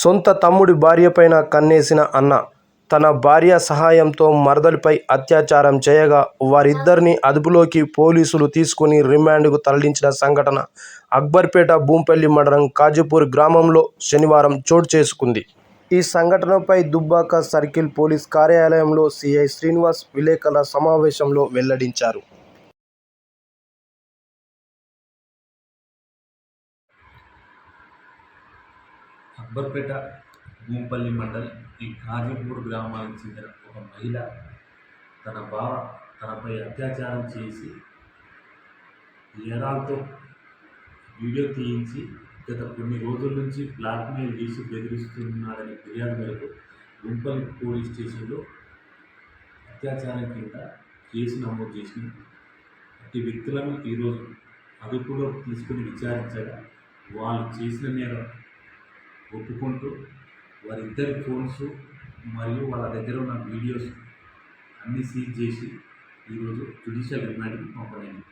సొంత తమ్ముడి భార్యపైన కన్నేసిన అన్న. తన భార్య సహాయంతో మరదలిపై అత్యాచారం చేయగా వారిద్దరిని అదుపులోకి పోలీసులు తీసుకుని రిమాండ్కు తరలించిన సంఘటన అక్బర్పేట భూంపల్లి మండలం కాజీపూర్ గ్రామంలో శనివారం చోటు చేసుకుంది. ఈ సంఘటనపై దుబ్బాక సర్కిల్ పోలీస్ కార్యాలయంలో సిఐ శ్రీనివాస్ విలేకరుల సమావేశంలో వెల్లడించారు. అక్బర్పేట భూంపల్లి మండల్ ఈ కాజీపూర్ గ్రామానికి చెందిన ఒక మహిళ తన బావ తనపై అత్యాచారం చేసి ఎరాల్తో వీడియో తీయించి గత కొన్ని రోజుల నుంచి బ్లాక్మెయిల్ చేసి బెదిరిస్తున్నాడని ఫిర్యాదు మేరకు గుంపల్లి పోలీస్ స్టేషన్లో అత్యాచారం కింద కేసు నమోదు చేసింది అట్టి వ్యక్తులను ఈరోజు అదుపులో తీసుకుని విచారించగా వాళ్ళు చేసిన నేరం ఒప్పుకుంటూ వారిద్దరి ఫోన్స్ మరియు వాళ్ళ దగ్గర ఉన్న వీడియోస్ అన్నీ సీజ్ చేసి ఈరోజు జుడిషియల్ రిమాండ్కి పంపలేదు